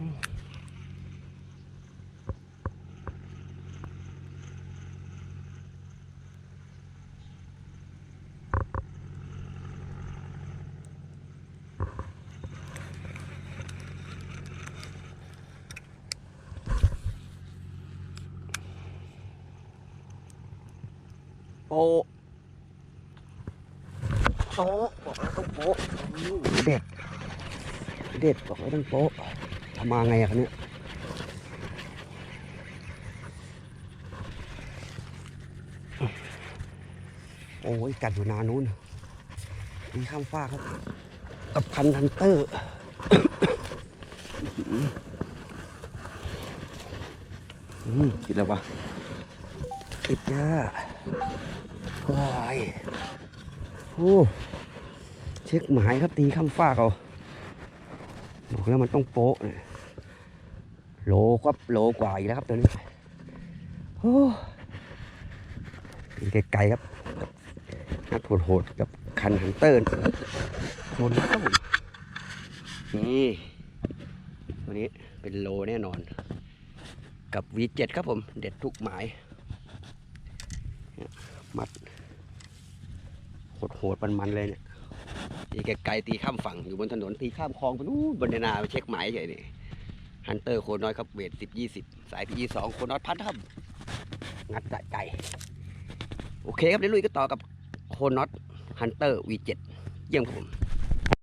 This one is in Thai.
โป๊ะโป๊ะบอกแล้วต้องโป๊ะอืมเด็ด เด็ดบอกแล้วต้องโป๊ะ ทำมาไงอะคะเนี่ยโอ้ยกัดอยู่นานู้นนี่ข้ามฟ้าครับ กับคันทันเตอร์อืมคิดแล้ววะติดยาว้ายโอ้เช็คหมายครับตีข้ามฟ้าเอาบอกแล้วมันต้องโป๊ะเนี่ย โลครับโลกว่าอีกแล้วครับตัวนี้โอ้ไกลๆครับนัดโหดๆกับคันฮันเตอร์โดนเข้านี่ตัวนี้เป็นโลแน่นอน กับ V7 ครับผม เด็ดทุกหมายเนี่ยมัดโหดๆมันๆเลยเนี่ยตีไกลๆตีข้ามฝั่งอยู่บนถนนตีข้ามคลองไปนู้นบนนาไปเช็คหมายเฉยนี่ ฮันเตอร์โคน้อยครับเวทสิบยี่สิบสายพีสองโคนน้อยพัดครับ งัดสะใจ โอเคครับเดี๋ยวลุยก็ต่อกับโคนน็อตฮันเตอร์ V7 เยี่ยมครับผม